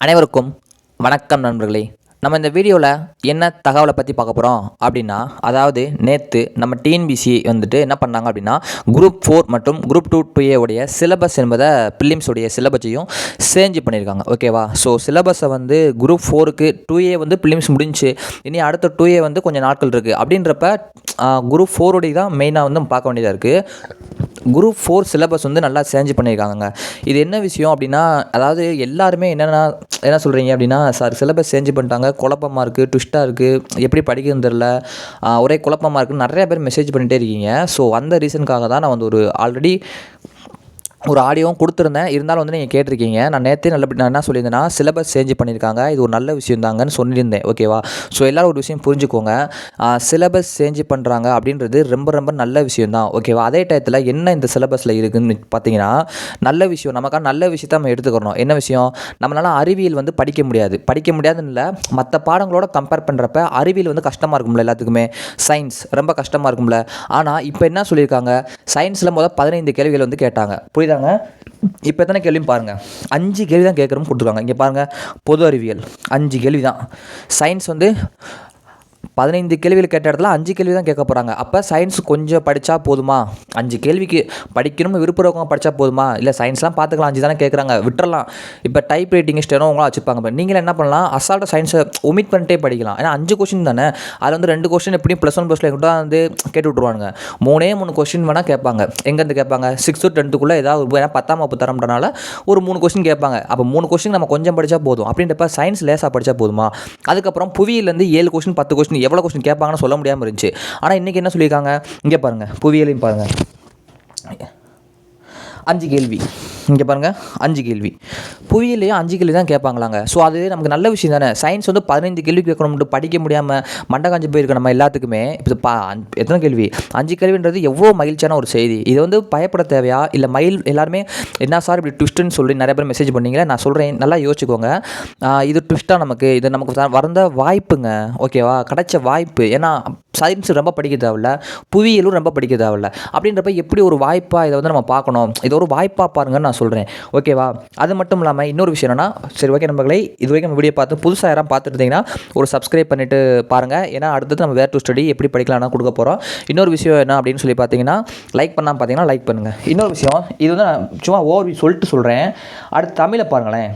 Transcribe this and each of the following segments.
அனைவருக்கும் வணக்கம் நண்பர்களே. நம்ம இந்த வீடியோவில் என்ன தகவலை பற்றி பார்க்க போகிறோம் அப்படின்னா அதாவது நேற்று நம்ம டிஎன்பிசி வந்துட்டு என்ன பண்ணாங்க அப்படின்னா குரூப் ஃபோர் மற்றும் குரூப் டூ டூ உடைய சிலபஸ் என்பதை பிலிம்ஸுடைய சிலபஸையும் சேஞ்சு பண்ணியிருக்காங்க. ஓகேவா ஸோ சிலபஸை வந்து குரூப் ஃபோருக்கு டூ ஏ வந்து பிலிம்ஸ் முடிஞ்சு இனி அடுத்த டூ ஏ வந்து கொஞ்சம் நாட்கள் இருக்குது அப்படின்றப்ப குரூப் ஃபோருடைய தான் மெயினாக வந்து பார்க்க வேண்டியதாக இருக்குது குரூப் ஃபோர் சிலபஸ் வந்து நல்லா சேஞ்ச் பண்ணியிருக்காங்க இது என்ன விஷயம் அப்படின்னா அதாவது எல்லாருமே என்னென்னா என்ன சொல்கிறீங்க அப்படின்னா சார் சிலபஸ் சேஞ்ச் பண்ணிட்டாங்க குழப்பமாக இருக்குது ட்விஸ்ட்டாக இருக்குது எப்படி படிக்கிறதுன்னு தெரில ஒரே குழப்பமாக இருக்குன்னு நிறைய பேர் மெசேஜ் பண்ணிகிட்டே இருக்கீங்க. ஸோ அந்த ரீசனுக்காக தான் நான் வந்து ஒரு ஆல்ரெடி ஒரு ஆடியோவும் கொடுத்துருந்தேன். இருந்தாலும் வந்து நீங்கள் கேட்டிருக்கீங்க. நான் நேற்றே நல்ல நான் என்ன சொல்லியிருந்தேன்னா சிலபஸ் சேஞ்ச் பண்ணியிருக்காங்க. இது ஒரு நல்ல விஷயம் தாங்கன்னு சொல்லியிருந்தேன். ஓகேவா ஸோ எல்லோரும் ஒரு விஷயம் புரிஞ்சுக்கோங்க. சிலபஸ் சேஞ்ச் பண்ணுறாங்க அப்படின்றது ரொம்ப ரொம்ப நல்ல விஷயம் தான். ஓகேவா அதே டயத்தில் என்ன இந்த சிலபஸில் இருக்குதுன்னு பார்த்தீங்கன்னா நல்ல விஷயம். நமக்கான நல்ல விஷயத்த நம்ம எடுத்துக்கிறோம் என்ன விஷயம்? நம்மளால் அறிவியல் வந்து படிக்க முடியாது. படிக்க முடியாதுன்னு இல்லை மற்ற பாடங்களோட கம்பேர் பண்ணுறப்ப அறிவியல் வந்து கஷ்டமாக இருக்கும்ல எல்லாத்துக்குமே. சயின்ஸ் ரொம்ப கஷ்டமாக இருக்கும்ல. ஆனால் இப்போ என்ன சொல்லியிருக்காங்க? சயின்ஸில் முதல் பதினைந்து கேள்விகள் வந்து கேட்டாங்க. தாங்க இப்போ எத்தனை கேள்வியும் பாருங்கள் அஞ்சு கேள்வி தான் கேட்குறோம் கொடுத்துருக்காங்க. இங்கே பாருங்கள் பொது அறிவியல். அஞ்சு கேள்வி தான் சயின்ஸ் வந்து பதினைந்து கேள்விகள் கேட்ட இடத்துல அஞ்சு கேள்வி தான் கேட்க போகிறாங்க அப்போ சயின்ஸ் கொஞ்சம் படித்தா போதுமா? அஞ்சு கேள்விக்கு படிக்கணும்னு விருப்பம் படித்தா போதுமா? இல்லை சயின்ஸ்லாம் பார்த்துக்கலாம் அஞ்சு தானே கேட்குறாங்க விட்டுறலாம். இப்போ டைப் ரைட்டிங் ஸ்டெனோங்களாம் வச்சுருப்பாங்க இப்போ நீங்கள் என்ன பண்ணலாம்? அசால்ட்டாக சயின்ஸை ஒமிட் பண்ணிட்டே படிக்கலாம். ஏன்னா அஞ்சு கொஸ்டின் தானே. அதில் வந்து ரெண்டு கொஸ்டின் எப்படியும் ப்ளஸ் ஒன் ப்ளஸில் கூட வந்து கேட்டு விட்ருவானுங்க மூணே மூணு கொஸ்டின் வேணால் கேட்பாங்க. எங்கேருந்து கேட்பாங்க? சிக்ஸ்த்து டென்த்துக்குள்ளே ஏதாவது ஒரு ஏன்னா பத்தாம் வகுப்பு தரம்ன்றனால ஒரு மூணு கொஸ்டின் கேட்பாங்க. அப்போ மூணு கொஸ்டின் நம்ம கொஞ்சம் படித்தா போதும். அப்படின்றப்ப சயின்ஸ் லேசாக படித்தா போதுமா? அதுக்கப்புறம் புவியிலேருந்து ஏழு கொஸ்டின் பத்து கொஸ்டின் எவ்வளோ கொஸ்டின் கேட்பாங்கன்னு சொல்ல முடியாமல் இருந்துச்சு. ஆனால் இன்றைக்கி என்ன சொல்லியிருக்காங்க? இங்கே பாருங்கள் புவியலையும் பாருங்கள் அஞ்சு கேள்வி. இங்கே பாருங்கள் அஞ்சு கேள்வி. புவியிலையும் அஞ்சு கேள்வி தான் கேட்பாங்களாங்க. ஸோ அது நமக்கு நல்ல விஷயம் தானே? சயின்ஸ் வந்து பதினைந்து கேள்வி கேட்கணும்னு படிக்க முடியாமல் மண்டை காஞ்சி போயிருக்க நம்ம எல்லாத்துக்குமே. இப்போ பா எத்தனை கேள்வி? அஞ்சு கேள்வின்றது எவ்வளோ மகிழ்ச்சியான ஒரு செய்தி. இது வந்து பயப்பட தேவையா? இல்லை மயில் எல்லாருமே என்ன சார் இப்படி ட்விஸ்ட்டுன்னு சொல்லி நிறைய பேர் மெசேஜ் பண்ணீங்களே? நான் சொல்கிறேன் நல்லா யோசிச்சுக்கோங்க. இது ட்விஸ்ட்டாக நமக்கு. இது நமக்கு த- வந்த வாய்ப்புங்க. ஓகேவா கிடைச்ச வாய்ப்பு. ஏன்னா சயின்ஸ் ரொம்ப படிக்க தேவையில்ல புவியியலும் ரொம்ப படிக்க தேவையில்ல. அப்படின்றப்ப எப்படி ஒரு வாய்ப்பாக இதை வந்து நம்ம பார்க்கணும்? இது ஒரு வாய்ப்பாக பாருங்கன்னு நான் சொல்கிறேன் ஓகேவா அது மட்டும் இல்லாமல் இன்னொரு விஷயம் என்னென்னா சரி ஓகே நண்பர்களே இது வரைக்கும் நம்ம வீடியோ பார்த்து புதுசாக யாராவது பார்த்துட்டு இருந்தீங்கன்னா ஒரு சப்ஸ்கிரைப் பண்ணிட்டு பாருங்கள் ஏன்னா அடுத்தது நம்ம வேர் டு ஸ்டடி எப்படி படிக்கலாம்னா கொடுக்க போகிறோம் இன்னொரு விஷயம் என்ன அப்படின்னு சொல்லி பார்த்தீங்கன்னா லைக் பண்ணாமல் பார்த்தீங்கன்னா லைக் பண்ணுங்கள் இன்னொரு விஷயம் இது வந்து நான் சும்மா ஓவர் சொல்லிட்டு சொல்கிறேன் அடுத்து தமிழை பாருங்களேன்.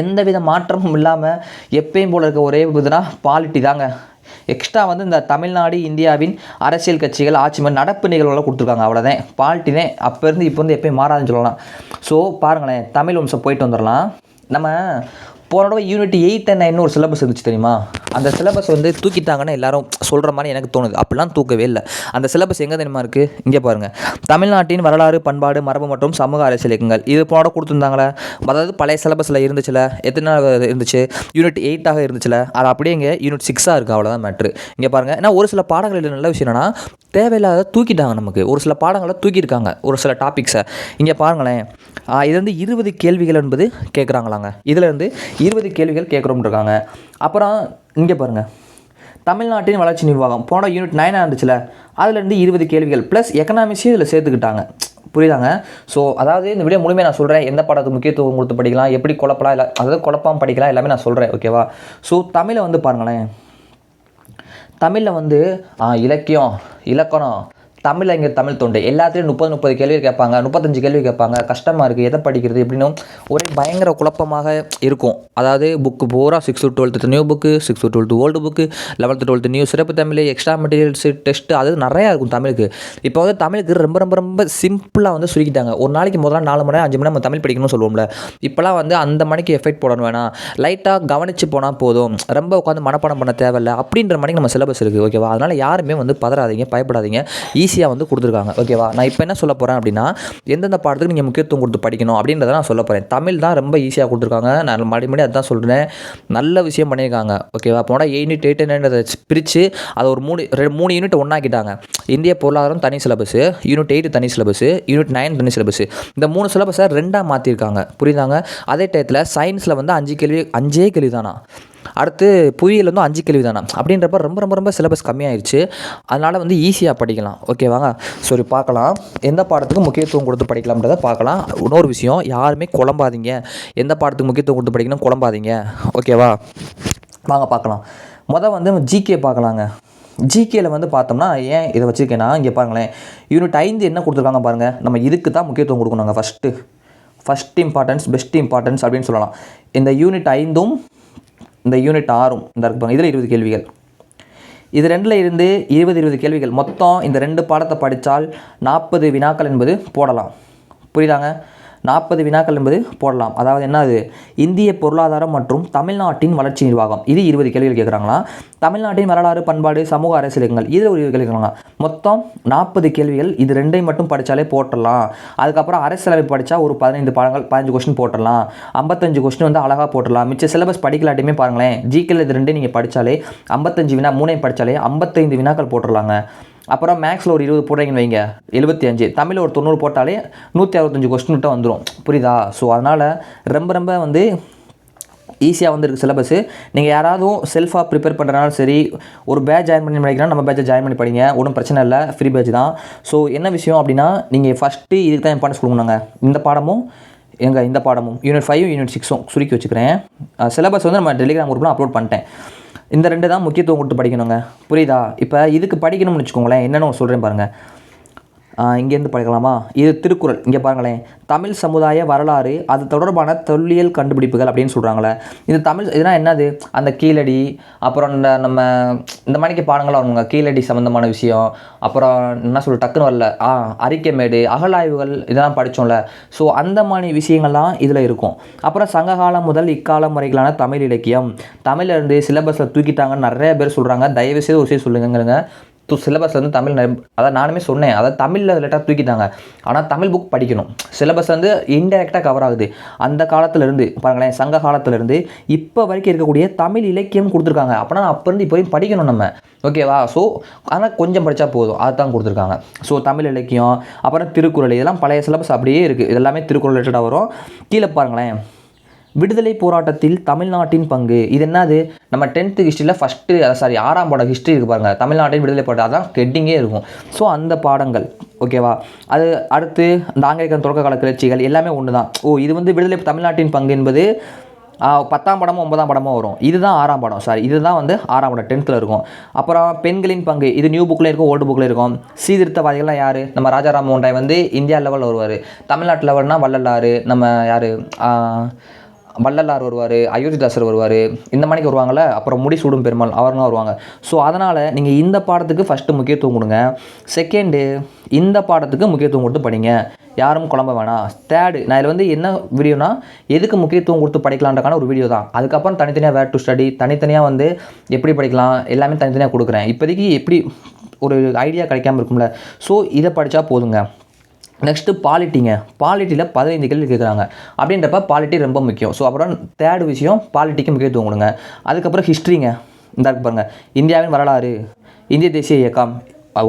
எந்த வித மாற்றமும் இல்லாமல் எப்பயும் போல இருக்க ஒரே இதுனா பாலிட்டி தாங்க. எக்ஸ்ட்ரா வந்து இந்த தமிழ்நாடு இந்தியாவின் அரசியல் கட்சிகள் ஆட்சி மாதிரி நடப்பு நிகழ்வுகளை கொடுத்துருக்காங்க அவ்வளோதான் பால்ட்டினே அப்போ இருந்து இப்போ வந்து எப்பயும் மாறாதுன்னு சொல்லலாம். ஸோ பாருங்களேன் தமிழ் வம்சம் போயிட்டு வந்துடலாம் நம்ம போன தடவை யூனிட் எயிட் அண்ட் நைன் ஒரு சிலபஸ் இருந்துச்சு தெரியுமா? அந்த சிலபஸ் வந்து தூக்கிட்டாங்கன்னு எல்லாரும் சொல்கிற மாதிரி எனக்கு தோணுது. அப்படிலாம் தூக்கவே இல்லை. அந்த சிலபஸ் எங்கே தெரியுமா இருக்குது இங்கே பாருங்கள் தமிழ்நாட்டின் வரலாறு பண்பாடு மரபு மற்றும் சமூக அரசியல் இயக்கங்கள். இது போட கொடுத்துருந்தாங்களே. அதாவது பழைய சிலபஸில் இருந்துச்சுல? எத்தனை நாள் இருந்துச்சு? யூனிட் எயிட்டாக இருந்துச்சுல? அது அப்படியே இங்கே யூனிட் சிக்ஸாக இருக்குது அவ்வளோதான் மேட்ரு இங்கே பாருங்கள் ஏன்னா ஒரு சில பாடங்களில் நல்ல விஷயம் என்னன்னா தேவையில்லாத தூக்கிட்டாங்க நமக்கு. ஒரு சில பாடங்களை தூக்கியிருக்காங்க. ஒரு சில டாபிக்ஸை இங்கே பாருங்களேன். இது வந்து இருபது கேள்விகள் என்பது கேட்குறாங்களாங்க. இதில் இருந்து இருபது கேள்விகள் கேட்குறோம்ருக்காங்க அப்புறம் இங்கே பாருங்கள் தமிழ்நாட்டின் வளர்ச்சி நிர்வாகம். போன யூனிட் நைனாக இருந்துச்சுல. அதுலேருந்து இருபது கேள்விகள். ப்ளஸ் எக்கனாமிக்ஸையும் இதில் சேர்த்துக்கிட்டாங்க. புரியுதாங்க? ஸோ அதாவது இந்த வீடியோ முழுமையாக நான் சொல்கிறேன் எந்த பாடத்துக்கு முக்கியத்துவம் கொடுத்து படிக்கலாம்? எப்படி குழப்பலாம்? இல்லை அதாவது குழப்பாமல் படிக்கலாம்? எல்லாமே நான் சொல்கிறேன் ஓகேவா ஸோ தமிழை வந்து பாருங்களேன். தமிழில் வந்து இலக்கியம் இலக்கியம் இலக்கணம் தமிழறிஞர் தமிழ் தொண்டு. எல்லாத்துலேயும் முப்பது முப்பது கேள்வி கேட்பாங்க. முப்பத்தஞ்சு கேள்வி கேட்பாங்க. கஷ்டமாக இருக்குது எதை படிக்கிறது? எப்படின்னு ஒரே பயங்கர குழப்பமாக இருக்கும். அதாவது புக்கு பூரா sixth twelfth new book sixth twelfth old book eleventh twelfth new சிறப்பு தமிழ் எக்ஸ்ட்ரா மெட்டீரியல்ஸு டெஸ்ட்டு அது நிறையா இருக்கும் தமிழுக்கு. இப்போ வந்து தமிழுக்கு ரொம்ப ரொம்ப ரொம்ப சிம்பிளாக வந்து சுருக்கிட்டாங்க. ஒரு நாளைக்கு முதல்ல நாலு மணி நேரம் அஞ்சு மணி நேரம் நம்ம தமிழ் படிக்கணும்னு சொல்லுவோம்ல. இப்போலாம் வந்து அந்த மணிக்கு எஃபெக்ட் போடணும் வேணாம். லைட்டாக கவனித்து போனால் போதும். ரொம்ப உட்காந்து மனப்பாடம் பண்ண தேவையில்லை. அப்படின்ற மணிக்கு நம்ம சிலபஸ் இருக்குது ஓகேவா அதனால் யாருமே வந்து பதறாதீங்க பயப்படாதீங்க. ஈஸி ஈஸியாக வந்து கொடுத்துருக்காங்க. ஓகேவா நான் இப்போ என்ன சொல்ல போகிறேன் அப்படின்னா எந்தெந்த பாடத்துக்கு நீங்கள் முக்கியத்துவம் கொடுத்து படிக்கணும் அப்படின்றத நான் சொல்ல போகிறேன் தமிழ் தான் ரொம்ப ஈஸியாக கொடுத்துருக்காங்க. நான் மறுபடியும் அதுதான் சொல்கிறேன் நல்ல விஷயம் பண்ணியிருக்காங்க. ஓகேவா போனால் யூனிட் எயிட் நைன்றதை பிரித்து அதை ஒரு மூணு ரெண்டு மூணு யூனிட் ஒன்றாக்கிட்டாங்க இந்திய பொருளாதாரம் தனி சிலபஸ் யூனிட் எயிட் தனி சிலபஸ் யூனிட் நைன் தனி சிலபஸ் இந்த மூணு சிலபஸை ரெண்டாக மாற்றிருக்காங்க புரியுதாங்க? அதே டயத்தில் சயின்ஸில் வந்து அஞ்சு கேள்வி அஞ்சே கேள்வி தானா அடுத்து புவியியல் வந்து அஞ்சு கேள்வி தானே அப்படின்றப்ப ரொம்ப ரொம்ப ரொம்ப சிலபஸ் கம்மியாயிருச்சு. அதனால் வந்து ஈஸியாக படிக்கலாம். ஓகேவாங்க சரி பார்க்கலாம். எந்த பாடத்துக்கு முக்கியத்துவம் கொடுத்து படிக்கலாம்ன்றதை பார்க்கலாம். இன்னொரு விஷயம் யாருமே குழம்பாதீங்க. எந்த பாடத்துக்கு முக்கியத்துவம் கொடுத்து படிக்கணும் குழம்பாதீங்க. ஓகேவா வாங்க பார்க்கலாம். மொதல் வந்து ஜிகே பார்க்கலாங்க. ஜிகேல வந்து பார்த்தோம்னா ஏன் இதை வச்சுருக்கேன்னா இங்கே பாருங்களேன். யூனிட் ஐந்து என்ன கொடுத்துருக்காங்க பாருங்கள் நம்ம இதுக்கு தான் முக்கியத்துவம் கொடுக்கணுங்க first first importance best importance அப்படின்னு சொல்லலாம். இந்த யூனிட் ஐந்தும் இந்த யூனிட் ஆறும் இந்த இருக்கு இதில் இருபது கேள்விகள். இது ரெண்டில் இருந்து இருபது இருபது கேள்விகள். மொத்தம் இந்த ரெண்டு பாடத்தை படித்தால் நாற்பது வினாக்கள் என்பது போடலாம். புரியுதாங்க? நாற்பது வினாக்கள் என்பது போடலாம். அதாவது என்னது? இந்திய பொருளாதாரம் மற்றும் தமிழ்நாட்டின் வளர்ச்சி நிர்வாகம். இது இருபது கேள்விகள் கேட்குறாங்களா? தமிழ்நாட்டின் வரலாறு பண்பாடு சமூக அரசியலுங்கள் இதில் ஒரு கேள்வி கேட்குறாங்க மொத்தம் நாற்பது கேள்விகள். இது ரெண்டையும் மட்டும் படித்தாலே போட்டுடலாம் அதுக்கப்புறம் அரசியலமைப்பு படித்தா ஒரு பதினைந்து பாடங்கள் பதினஞ்சு கொஸ்டின் போட்டுடலாம் ஐம்பத்தஞ்சு கொஸ்டின் வந்து அழகாக போட்டுடலாம் மிச்ச சிலபஸ் படிக்கலாட்டியுமே பாருங்களேன். ஜிகேல இது ரெண்டையும் நீங்கள் படித்தாலே ஐம்பத்தஞ்சு வினா மூணையும் படித்தாலே ஐம்பத்தைந்து வினாக்கள் போட்டுடலாங்க. அப்புறம் மேக்ஸில் ஒரு இருபது போடுறீங்கன்னு வைங்க. எழுபத்தி அஞ்சு. தமிழ் ஒரு தொண்ணூறு போட்டாலே நூற்றி அறுபத்தஞ்சு கொஸ்டின் மட்டும் வந்துடும் புரியுதா? ஸோ அதனால் ரொம்ப ரொம்ப வந்து ஈஸியாக வந்துருக்கு சிலபஸ் நீங்கள் யாராவது செல்ஃபாக ப்ரிப்பேர் பண்ணுறனாலும் சரி ஒரு பேட்ச் ஜாயின் பண்ணி படிக்கிறா நம்ம பேட்சை ஜாயின் பண்ணி படிங்க. ஒன்றும் பிரச்சனை இல்லை. ஃப்ரீ பேட்ச் தான். ஸோ என்ன விஷயம் அப்படின்னா நீங்கள் ஃபஸ்ட்டு இதுக்கு தான் இம்பார்ட்டன்ஸ் கொடுக்கணுங்க இந்த பாடமும் எங்கள் இந்த பாடமும். யூனிட் ஃபைவ் யூனிட் சிக்ஸும் சுருக்கி வச்சுக்கிறேன். சிலபஸ் வந்து நம்ம டெலிகிராம் குரூப்பில் அப்லோட் பண்ணிட்டேன். இந்த ரெண்டு தான் முக்கியத்துவம் கொடுத்து படிக்கணுங்க. புரியுதா? இப்போ இதுக்கு படிக்கணும்னு வச்சுக்கோங்களேன் என்னென்னு சொல்கிறேன் பாருங்கள் இங்கேருந்து படிக்கலாமா? இது திருக்குறள். இங்கே பாருங்களேன். தமிழ் சமுதாய வரலாறு அது தொடர்பான தொல்லியல் கண்டுபிடிப்புகள் அப்படின்னு சொல்கிறாங்களே இது தமிழ் இதுனா என்னது? அந்த கீழடி அப்புறம் இந்த நம்ம இந்த மாதிரிக்கு பாடங்கள்லாம் வருங்க. கீழடி சம்மந்தமான விஷயம். அப்புறம் என்ன சொல்ல டக்குன்னு வரல. ஆ அறிக்கைமேடு அகழாய்வுகள் இதெல்லாம் படித்தோம்ல ஸோ அந்த மாதிரி விஷயங்கள்லாம் இதில் இருக்கும். அப்புறம் சங்ககாலம் முதல் இக்காலம் வரையிலான தமிழ் இலக்கியம். தமிழில் இருந்து சிலபஸில் தூக்கிட்டாங்கன்னு நிறைய பேர் சொல்கிறாங்க தயவுசெய்து ஒரு விஷயம் சொல்லுங்கங்கிறங்க. சிலபஸில் வந்து தமிழ் நிறைய- அதான் நானுமே சொன்னேன். அதாவது தமிழில் லேட்டாக தூக்கிட்டாங்க. ஆனால் தமிழ் புக் படிக்கணும். சிலபஸ் வந்து இன்டெரக்டாக கவர் ஆகுது. அந்த காலத்துலேருந்து பாருங்களேன் சங்க காலத்துலேருந்து இப்போ வரைக்கும் இருக்கக்கூடிய தமிழ் இலக்கியம் கொடுத்துருக்காங்க. அப்படின்னா அப்போ இருந்து இப்போ வரைக்கும் படிக்கணும் நம்ம. ஓகேவா ஸோ ஆனால் கொஞ்சம் படித்தா போதும். அதுதான் கொடுத்துருக்காங்க. ஸோ தமிழ் இலக்கியம் அப்புறம் திருக்குறள் இதெல்லாம் பழைய சிலபஸ் அப்படியே இருக்குது இதெல்லாமே திருக்குறள் ரிலேட்டடாக வரும். கீழே பாருங்களேன். விடுதலை போராட்டத்தில் தமிழ்நாட்டின் பங்கு. இது என்னது? நம்ம டென்த்து ஹிஸ்ட்ரியில் ஃபஸ்ட்டு சாரி ஆறாம் பாடம் ஹிஸ்ட்ரி இருக்கு பாருங்கள் தமிழ்நாட்டின் விடுதலை போராட்டம். அதான் ஹெட்டிங்கே இருக்கும். ஸோ அந்த பாடங்கள் ஓகேவா அது அடுத்து இந்த ஆங்கிலேயர் தொடக்க கால கிளர்ச்சிகள் எல்லாமே ஒன்று தான் ஓ இது வந்து விடுதலை தமிழ்நாட்டின் பங்கு என்பது பத்தாம் படமும் ஒன்பதாம் படமும் வரும். இதுதான் ஆறாம் படம். சாரி இதுதான் வந்து ஆறாம் படம் டென்த்தில் இருக்கும். அப்புறம் பெண்களின் பங்கு. இது நியூ புக்கில் இருக்கும் ஓல்டு புக்கில் இருக்கும். சீர்திருத்தவாதிகள்லாம் யார்? நம்ம ராஜாராம் மோண்டாய் ராய் வந்து இந்தியா லெவலில் வருவார். தமிழ்நாட்டு லெவல்னால் வள்ளலாறு நம்ம யார்? வள்ளலார் வருவார் அயோத்திதாசர் வருவார் இந்த மணிக்கு வருவாங்கள்ல அப்புறம் முடி சூடும் பெருமாள் அவர்களும் வருவாங்க. ஸோ அதனால் நீங்கள் இந்த பாடத்துக்கு ஃபஸ்ட்டு முக்கியத்துவம் கொடுங்க. செகண்டு இந்த பாடத்துக்கு முக்கியத்துவம் கொடுத்து படிங்க. யாரும் குழம்ப வேணாம். தேர்டு நான் இதில் வந்து என்ன வீடியோனா எதுக்கு முக்கியத்துவம் கொடுத்து படிக்கலான்றக்கான ஒரு வீடியோ தான். அதுக்கப்புறம் தனித்தனியாக வேர் டு ஸ்டடி தனித்தனியாக வந்து எப்படி படிக்கலாம் எல்லாமே தனித்தனியாக கொடுக்குறேன். இப்போதைக்கு எப்படி ஒரு ஐடியா கிடைக்காம இருக்கும்ல. ஸோ இதை படித்தா போதுங்க. நெக்ஸ்ட்டு பாலிட்டிங்க பாலிட்டியில் பதினைந்து கேள்வி கேட்குறாங்க அப்படின்றப்ப பாலிட்டி ரொம்ப முக்கியம். ஸோ அப்புறம் தேர்ட் விஷயம் பாலிட்டிக்கு முக்கியத்துவம் கொடுங்க. அதுக்கப்புறம் ஹிஸ்ட்ரிங்க இந்த இருக்கு பாருங்கள் இந்தியாவின் வரலாறு. இந்திய தேசிய இயக்கம்.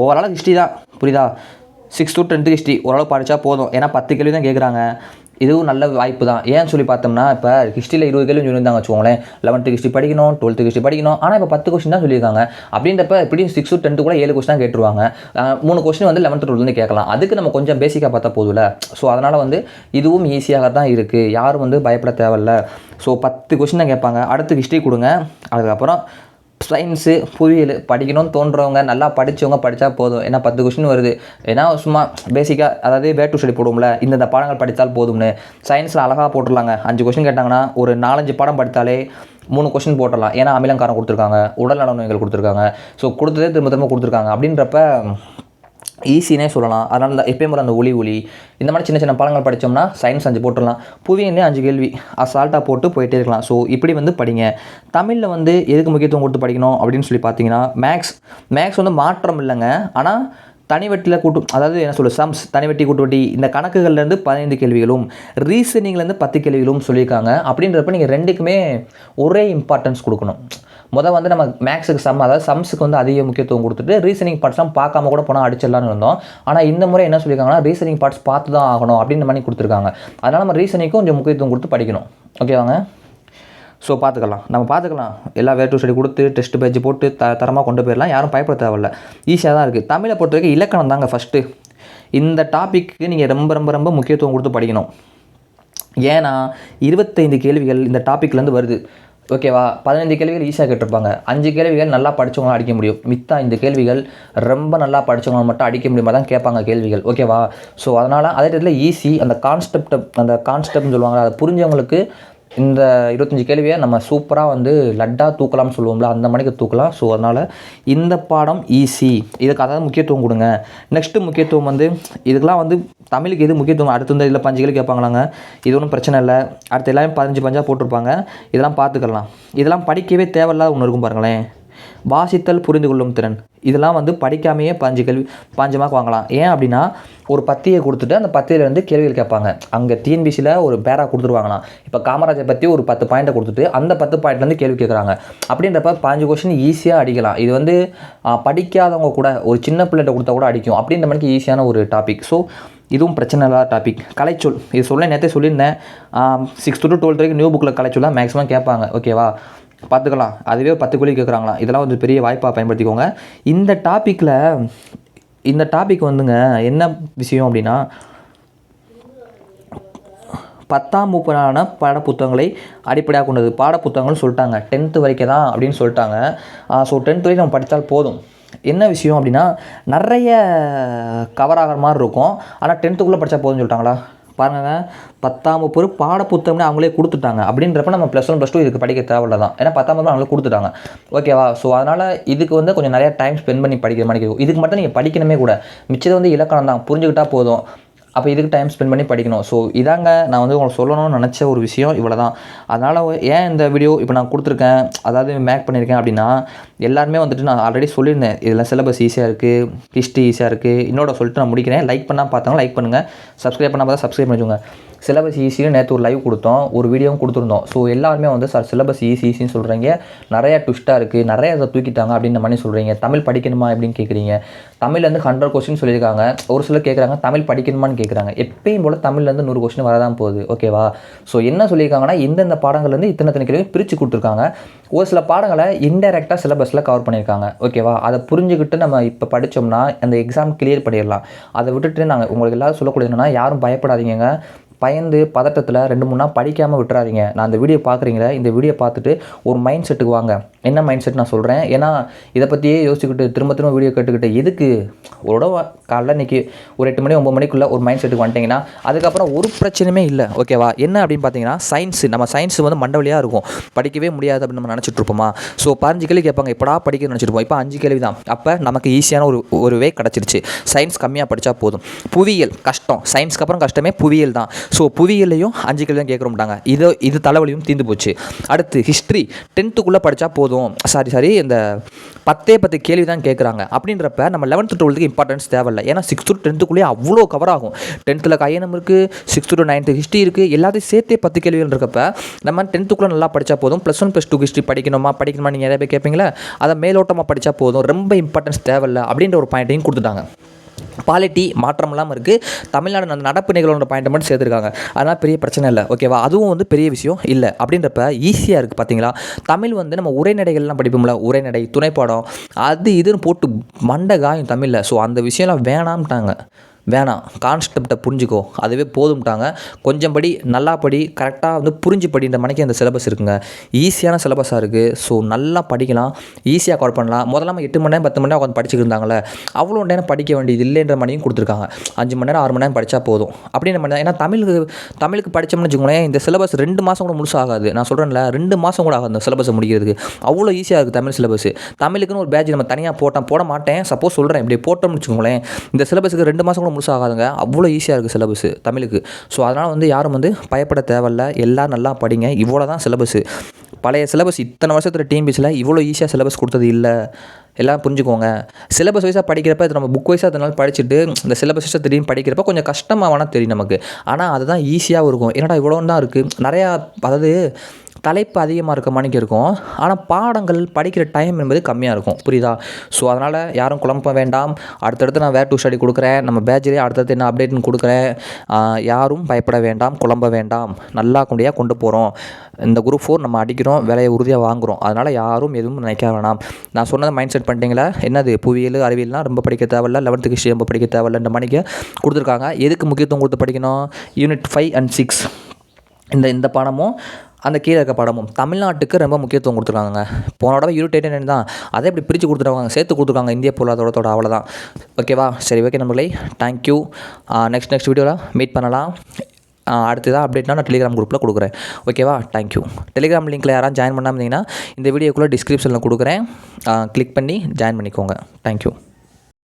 ஓவராலாக ஹிஸ்ட்ரி தான். புரியுதா? சிக்ஸ் டு டென்த்து ஹிஸ்ட்ரி ஓரளவு படித்தா போதும். ஏன்னா பத்து கேள்வி தான் கேட்குறாங்க இதுவும் நல்ல வாய்ப்பு தான். ஏன்னு சொல்லி பார்த்தோம்னா இப்போ ஹிஸ்ட்ரியில் இருபது கேள்வி சொல்லியிருந்தாங்க வச்சுக்கோங்களேன். லெவன்த்து ஹிஸ்ட்ரி படிக்கணும் டுவெல்த்து ஹிஸ்ட்ரி படிக்கணும். ஆனால் இப்போ பத்து கொஸ்டின் தான் சொல்லியிருக்காங்க. அப்படின்றப்ப எப்படியும் சிக்ஸ் டு டென்த்து கூட ஏழு கொஸ்டின் தான் கேட்டுருவாங்க. மூணு கொஸ்டின் வந்து லெவன்த்து டுவெல்த்து கேட்கலாம். அதுக்கு நம்ம கொஞ்சம் பேசிக்காக பார்த்தா போதும்ல. ஸோ அதனால் வந்து இதுவும் ஈஸியாக தான் இருக்குது யாரும் வந்து பயப்பட தேவையில்ல. ஸோ பத்து கொஸ்டின் தான் கேட்பாங்க. அடுத்து ஹிஸ்ட்ரி கொடுங்க. அதுக்கப்புறம் சயின்ஸு புவியியல் படிக்கணும்னு தோன்றவங்க நல்லா படித்தவங்க படித்தா போதும். ஏன்னா பத்து கொஷின் வருது. ஏன்னா சும்மா பேசிக்காக அதாவது வே டு ஸ்டடி போடுவோம்ல இந்தந்த பாடங்கள் படித்தால் போதும்னு. சயின்ஸில் அழகாக போட்டுடலாங்க அஞ்சு கொஸ்டின் கேட்டாங்கன்னா ஒரு நாலஞ்சு பாடம் படித்தாலே மூணு கொஸ்டின் போட்டுடலாம். ஏன்னா அமிலங்காரம் கொடுத்துருக்காங்க உடல் நல நோய்கள் கொடுத்துருக்காங்க. ஸோ கொடுத்ததே திரும்ப திரும்ப கொடுத்துருக்காங்க. அப்படின்றப்ப ஈஸினே சொல்லலாம். அதனால் எப்பயும் போல அந்த ஒளி ஒளி இந்த மாதிரி சின்ன சின்ன பாடங்கள் படித்தோம்னா சயின்ஸ் அஞ்சு போட்டுடலாம். புவியிலே அஞ்சு கேள்வி அசால்ட்டாக போட்டு போயிட்டே இருக்கலாம். ஸோ இப்படி வந்து படிங்க. தமிழில் வந்து எதுக்கு முக்கியத்துவம் கொடுத்து படிக்கணும் அப்படின்னு சொல்லி பார்த்தீங்கன்னா மேக்ஸ் மேக்ஸ் வந்து மாற்றம் இல்லைங்க. ஆனால் தனிவெட்டியில் கூட்டு அதாவது என்ன சொல்லு சம்ஸ் தனிவட்டி கூட்டுவட்டி இந்த கணக்குகள்லேருந்து பதினைந்து கேள்விகளும் ரீசனிங்லேருந்து பத்து கேள்விகளும் சொல்லியிருக்காங்க. அப்படின்றப்ப நீங்கள் ரெண்டுக்குமே ஒரே இம்பார்ட்டன்ஸ் கொடுக்கணும். முதல் வந்து நம்ம மேக்ஸுக்கு சம் அதாவது சம்ஸுக்கு வந்து அதிக முக்கியத்துவம் கொடுத்துட்டு ரீசனிங் பார்ட்ஸ்லாம் பார்க்காம கூட போனால் அடிச்சிடலாம்னு இருந்தோம். ஆனால் இந்த முறை என்ன சொல்லியிருக்காங்கன்னா ரீசனிங் பார்ட்ஸ் பார்த்து தான் ஆகணும் அப்படின்ற மாதிரி கொடுத்துருக்காங்க. அதனால் நம்ம ரீசனிங்க்கும் கொஞ்சம் முக்கியத்துவம் கொடுத்து படிக்கணும். ஓகேவாங்க ஸோ பார்த்துக்கலாம். நம்ம பார்த்துக்கலாம். எல்லா வேர் டு ஸ்டடி கொடுத்து டெஸ்ட் பேஜ் போட்டு த தரமாக கொண்டு போயிடலாம். யாரும் பயப்பட தேவையில்ல. ஈஸியாக தான் இருக்குது தமிழை பொறுத்த வரைக்கும் இலக்கணம் தாங்க ஃபஸ்ட்டு இந்த டாப்பிக்கு நீங்கள் ரொம்ப ரொம்ப ரொம்ப முக்கியத்துவம் கொடுத்து படிக்கணும். ஏன்னா இருபத்தைந்து கேள்விகள் இந்த டாப்பிக்லேருந்து வருது. ஓகேவா? பதினைந்து கேள்விகள் ஈஸியாக கேட்டிருப்பாங்க. அஞ்சு கேள்விகள் நல்லா படிச்சவங்களாம் அடிக்க முடியும். மித்தா இந்த கேள்விகள் ரொம்ப நல்லா படிச்சவங்களால மட்டும் அடிக்க முடியுமா தான் கேட்பாங்க கேள்விகள். ஓகேவா? ஸோ அதனால் அதே இடத்துல ஈஸி அந்த கான்செப்ட் அந்த கான்செப்ட்னு சொல்லுவாங்க அதை புரிஞ்சவங்களுக்கு இந்த இருபத்தஞ்சி கேள்வியை நம்ம சூப்பராக வந்து லட்டாக தூக்கலாம்னு சொல்லுவோம்ல அந்த மணிக்கு தூக்கலாம். ஸோ அதனால் இந்த பாடம் ஈஸி இதுக்கு அதாவது முக்கியத்துவம் கொடுங்க. நெக்ஸ்ட்டு முக்கியத்துவம் வந்து இதுக்கெலாம் வந்து தமிழுக்கு எது முக்கியத்துவம்? அடுத்து வந்து இதில் பஞ்சு கேள்வி கேட்பாங்களாங்க. இது ஒன்றும் பிரச்சனை இல்லை. அடுத்து எல்லாமே பதினஞ்சு பஞ்சாக போட்டிருப்பாங்க. இதெல்லாம் பார்த்துக்கலாம். இதெல்லாம் படிக்கவே தேவையில்லாத ஒன்று இருக்கும் பாருங்களேன். வாசித்தல் புரிந்து கொள்ளும் திறன். இதெல்லாம் வந்து படிக்காமையே பாஞ்சு கேள்வி பாஞ்சு மார்க் வாங்கலாம். ஏன் அப்படின்னா ஒரு பத்தியை கொடுத்துட்டு அந்த பத்தியிலேருந்து கேள்விகள் கேட்பாங்க. அங்கே டிஎன்பிசியில் ஒரு பேரா கொடுத்துருவாங்களாம். இப்போ காமராஜை பற்றி ஒரு பத்து பாயிண்ட்டை கொடுத்துட்டு அந்த பத்து பாயிண்ட்லேருந்து கேள்வி கேட்குறாங்க. அப்படின்றப்ப பாஞ்சு கொஸ்டின் ஈஸியாக அடிக்கலாம். இது வந்து படிக்காதவங்க கூட ஒரு சின்ன பிள்ளைகிட்ட கொடுத்தா கூட அடிக்கும். அப்படின்ற மாதிரி ஈஸியான ஒரு டாபிக் ஸோ இதுவும் பிரச்சனை இல்லாத டாபிக் கலைச்சொல். இது சொல்ல நேற்றே சொல்லியிருந்தேன். சிக்ஸ்த்து டு டுவெல்த் வரைக்கும் நியூ புக்கில் கலைச்சொல்லாம் மேக்ஸிமம் கேட்பாங்க. ஓகேவா பார்த்துக்கலாம். அதுவே ஒரு பத்து கோழி கேட்குறாங்களா இதெல்லாம் வந்து பெரிய வாய்ப்பாக பயன்படுத்திக்கோங்க. இந்த டாப்பிக்கில் இந்த டாபிக் வந்துங்க என்ன விஷயம் அப்படின்னா பத்தாம் வகுப்பிலான பாடப்புத்தகங்களை அடிப்படையாக கொண்டது. பாடப்புத்தகங்கள்னு சொல்லிட்டாங்க. டென்த்து வரைக்கும் தான் அப்படின்னு சொல்லிட்டாங்க. ஸோ டென்த் வரைக்கும் நம்ம படித்தால் போதும். என்ன விஷயம் அப்படின்னா நிறைய கவர் ஆகிற மாதிரி இருக்கும். ஆனால் டென்த்துக்குள்ளே படித்தா போதும்னு சொல்லிட்டாங்களா? பாருங்க பத்தாம் வகுப்பு பாடப்புத்தகம்னு அவங்களே கொடுத்துட்டாங்க. அப்படின்றப்ப நம்ம ப்ளஸ் ஒன் ப்ளஸ் டூ இதுக்கு படிக்க தேவையில்ல தான் ஏன்னா பத்தாம் வகுப்பு அவங்களே கொடுத்துட்டாங்க. ஓகேவா ஸோ அதனால் இதுக்கு வந்து கொஞ்சம் நிறைய டைம் ஸ்பெண்ட் பண்ணி படிக்கிற மாதிரி இதுக்கு மட்டும் நீங்கள் படிக்கணுமே கூட. மிச்சது வந்து இலக்கணம் தான் புரிஞ்சுக்கிட்டா போதும். அப்போ இதுக்கு டைம் ஸ்பெண்ட் பண்ணி படிக்கணும். ஸோ இதாங்க நான் வந்து உங்களுக்கு சொல்லணும்னு நினச்ச ஒரு விஷயம். இவ்வளோ தான் அதனால் ஏன் இந்த வீடியோ இப்போ நான் கொடுத்துருக்கேன்? அதாவது மேக் பண்ணியிருக்கேன் அப்படின்னா எல்லாருமே வந்துட்டு நான் ஆல்ரெடி சொல்லியிருந்தேன். இதில் சிலபஸ் ஈஸியாக இருக்குது ஹிஸ்ட்ரி ஈஸியாக இருக்குது இன்னோட சொல்லிட்டு நான் முடிக்கிறேன். லைக் பண்ணால் பார்த்தாங்க லைக் பண்ணுங்கள் சப்ஸ்கிரைப் பண்ணால் பார்த்தா சப்ஸ்கிரைப் பண்ணிக்கோங்க சிலபஸ் ஈஸின்னு நேற்று ஒரு லைவ் கொடுத்தோம். ஒரு வீடியோவும் கொடுத்துருந்தோம். ஸோ எல்லாருமே வந்து சார் சிலபஸ் ஈஸி ஈஸின்னு சொல்கிறீங்க நிறையா ட்விஸ்ட்டாக இருக்குது நிறைய அதை தூக்கிட்டாங்க அப்படின்ற மாதிரி சொல்கிறீங்க தமிழ் படிக்கணுமா? அப்படின்னு கேட்குறீங்க தமிழ்லேருந்து ஹண்ட்ரட் கொஸ்டின் சொல்லியிருக்காங்க. ஒரு சிலர் கேட்குறாங்க தமிழ் படிக்கணுமான்னு கேட்குறாங்க எப்பயும் போல் தமிழ்லேருந்து நூறு கொஸ்டின் வரதான் போகுது. ஓகேவா ஸோ என்ன சொல்லியிருக்காங்கன்னா இந்தந்த பாடங்கள்லேருந்து இத்தனை இத்தனை கேள்வி பிரித்து கொடுத்துருக்காங்க. ஒரு சில பாடங்களை இன்டெரக்டாக சிலபஸில் கவர் பண்ணியிருக்காங்க. ஓகேவா அதை புரிஞ்சுக்கிட்டு நம்ம இப்போ படித்தோம்னா அந்த எக்ஸாம் கிளியர் பண்ணிடலாம். அதை விட்டுட்டு நாங்கள் உங்களுக்கு எல்லாரும் சொல்லக்கூடியது யாரும் பயப்படாதீங்க பயந்து பதட்டத்தில் ரெண்டு மூணு நாள் படிக்காமல் விட்டுறாதீங்க. நான் அந்த வீடியோ பார்க்குறீங்களே இந்த வீடியோ பார்த்துட்டு ஒரு மைண்ட் செட்டுக்கு வாங்க. என்ன மைண்ட் செட் நான் சொல்கிறேன் ஏன்னா இதை பற்றியே யோசிச்சுக்கிட்டு திரும்ப திரும்ப வீடியோ கேட்டுக்கிட்டு எதுக்கு? ஒரு உடவை காலைல இன்றைக்கி ஒரு எட்டு மணி ஒம்பது மணிக்குள்ளே ஒரு மைண்ட் செட்டுக்கு வந்துட்டிங்கன்னா அதுக்கப்புறம் ஒரு பிரச்சனையுமே இல்லை. ஓகேவா என்ன அப்படின்னு பார்த்தீங்கன்னா சயின்ஸ் நம்ம சயின்ஸ் வந்து மண்டவழியாக இருக்கும். படிக்கவே முடியாது அப்படின்னு நம்ம நினச்சிட்டு இருப்போமா? ஸோ பதினஞ்சு கேள்வி கேட்பாங்க எப்படா படிக்க நினச்சிருப்போம் இப்போ அஞ்சு கேள்வி தான் அப்போ நமக்கு ஈஸியான ஒரு ஒரு வே கிடச்சிருச்சு. சயின்ஸ் கம்மியாக படித்தா போதும். புவியியல் கஷ்டம். சயின்ஸ்க்கு அப்புறம் கஷ்டமே புவியியல் தான். ஸோ புவியிலையும் அஞ்சு கேள்வி தான் கேட்குறோம்ட்டாங்க இது இது தலைவலியும் தீர்ந்து போச்சு. அடுத்து ஹிஸ்ட்ரி டென்த்துக்குள்ளே படித்தா போதும். சாரி சாரி இந்த பத்தே பத்து கேள்வி தான் கேட்குறாங்க அப்படின்றப்ப நம்ம லெவன்த்து டுவெல்த்துக்கு இம்பார்ட்டன்ஸ் தேவையில்ல. ஏன்னா சிக்ஸ்த்து டு டென்த்துக்குள்ளேயே அவ்வளோ கவர் ஆகும். டென்த்தில் கையனம் இருக்குது சிக்ஸ்த்து டு நைன்த்து ஹிஸ்ட்ரி இருக்குது எல்லாத்தையும் சேர்த்தே பத்து கேள்விகள் இருக்கப்ப நம்ம டென்த்துக்குள்ளே நல்லா படித்தா போதும். Plus one plus two history படிக்கணுமா படிக்கணுமா நீங்கள் நிறைய பேர் கேட்பீங்களா அதை மேலோட்டமாக படித்தா போதும். ரொம்ப இம்பார்ட்டன்ஸ் தேவையில்லை அப்படின்ற ஒரு பாயிண்ட்டையும் கொடுத்துட்டாங்க. பாலிட்டி மாற்றம் இல்லாமல் இருக்குது தமிழ்நாடு அந்த நடப்பு நிகழ்வோட பாயிண்ட் மட்டும் சேர்த்துருக்காங்க. அதனால் பெரிய பிரச்சனை இல்லை. ஓகேவா அதுவும் வந்து பெரிய விஷயம் இல்லை. அப்படின்றப்ப ஈஸியாக இருக்குது பார்த்தீங்களா தமிழ் வந்து நம்ம உரைநடைகள்லாம் படிப்போம்ல. உரைநடை துணைப்பாடம் அது இதுன்னு போட்டு மண்டை காயும் தமிழில். ஸோ அந்த விஷயம்லாம் வேணாம்ட்டாங்க. வேணாம் கான்செப்டை புரிஞ்சுக்கோ. அதுவே போதும்ட்டாங்க. கொஞ்சம் படி நல்லா படி கரெக்டாக வந்து புரிஞ்சு படின்ற மணிக்கு அந்த சிலபஸ் இருக்குங்க. ஈஸியான சிலபஸாக இருக்குது ஸோ நல்லா படிக்கலாம். ஈஸியாக கவர் பண்ணலாம். முதல்ல நம்ம எட்டு மணி நேரம் பத்து மணி நேரம் உட்காந்து படிச்சுட்டு இருந்தாங்களே அவ்வளோ நேரம் படிக்க வேண்டியது இல்லைன்ற மணியும் கொடுத்துருக்காங்க. அஞ்சு மணி நேரம் ஆறு மணி நேரம் படித்தா போதும். அப்படின்ற நம்ம ஏன்னா தமிழுக்கு தமிழுக்கு படித்தோம்னு வச்சுக்கோங்களேன் இந்த சிலபஸ் ரெண்டு மாதம் கூட முழுசாக ஆகாது. நான் சொல்கிறேன்ல ரெண்டு மாதம் கூட ஆகாது அந்த சிலபஸை முடிக்கிறதுக்கு. அவ்வளோ ஈஸியாக இருக்குது தமிழ் சிலபஸ் தமிழுக்குன்னு ஒரு பேட்ச் நம்ம தனியாக போட்டோம் போட மாட்டேன். சப்போஸ் சொல்கிறேன் இப்படி போட்டோம்னு வச்சுக்கோங்களேன் இந்த சிலபஸுக்கு ரெண்டு மாதம் கூட முழுசாக ஆகாதுங்க அவ்வளோ ஈஸியாக இருக்குது சிலபஸ் தமிழுக்கு. ஸோ அதனால் வந்து யாரும் வந்து பயப்பட தேவையில்ல. எல்லாம் நல்லா படிங்க. இவ்வளோ தான் சிலபஸ் பழைய சிலபஸ் இத்தனை வருஷத்தில் டிஎன்பிசியில் இவ்வளோ ஈஸியாக சிலபஸ் கொடுத்தது இல்லை. எல்லாம் புரிஞ்சுக்கோங்க. சிலபஸ் வைஸாக படிக்கிறப்ப இது நம்ம புக் வைஸாக அதனால படிச்சுட்டு இந்த சிலபஸ் வைஸாக திடீர்னு படிக்கிறப்ப கொஞ்சம் கஷ்டமாக வேணால் தெரியும் நமக்கு. ஆனால் அதுதான் ஈஸியாகவும் இருக்கும். என்னடா இவ்வளோ தான் இருக்குது நிறையா அதாவது தலைப்பு அதிகமாக இருக்க மணிக்கு இருக்கும். ஆனால் பாடங்கள் படிக்கிற டைம் என்பது கம்மியாக இருக்கும். புரியுதா? ஸோ அதனால் யாரும் குழம்ப வேண்டாம். அடுத்தடுத்து நான் வேர் டூ ஸ்டடி கொடுக்குறேன். நம்ம பேட்சிலே அடுத்தடுத்து என்ன அப்டேட்னு கொடுக்குறேன். யாரும் பயப்பட வேண்டாம் குழம்ப வேண்டாம். நல்லா கொண்டியாக கொண்டு போகிறோம் இந்த குரூப் ஃபோர் நம்ம அடிக்கிறோம் விலையை உறுதியாக வாங்குகிறோம் அதனால் யாரும் எதுவும் நினைக்க வேணாம். நான் சொன்னதை மைண்ட் செட் பண்ணிட்டீங்களா? என்னது புவியியல் அறிவியல்லாம் ரொம்ப படிக்க தேவையில்ல லெவன்த்து ஹிஸ்ட்ரி ரொம்ப படிக்க தேவையில்லன்ற மணிக்கு கொடுத்துருக்காங்க. எதுக்கு முக்கியத்துவம் கொடுத்து படிக்கணும்? யூனிட் ஃபைவ் அண்ட் சிக்ஸ் இந்த இந்த பாடமும் அந்த கீழே இருக்க படமும் தமிழ்நாட்டுக்கு ரொம்ப முக்கியத்துவம் கொடுத்துருக்காங்க போன தடவை யூனிட் தான். அதை இப்படி பிரித்து கொடுத்துருக்காங்க சேர்த்து கொடுத்துருக்காங்க இந்திய பொருளாதாரத்தோட அவ்வளோதான் ஓகேவா? சரி ஓகே நம்மளே தேங்க்யூ நெக்ஸ்ட் நெக்ஸ்ட் வீடியோவில் மீட் பண்ணலாம். அடுத்ததாக அப்டேட்னா நான் டெலிகிராம் குரூப்பில் கொடுக்குறேன். ஓகேவா? தேங்க்யூ டெலிகிராம் லிங்க்கில் யாராவது ஜாயின் பண்ணாமல் இருந்தீங்கன்னா இந்த வீடியோக்குள்ளே டிஸ்கிரிப்ஷனில் கொடுக்குறேன். கிளிக் பண்ணி ஜாயின் பண்ணிக்கோங்க. தேங்க்யூ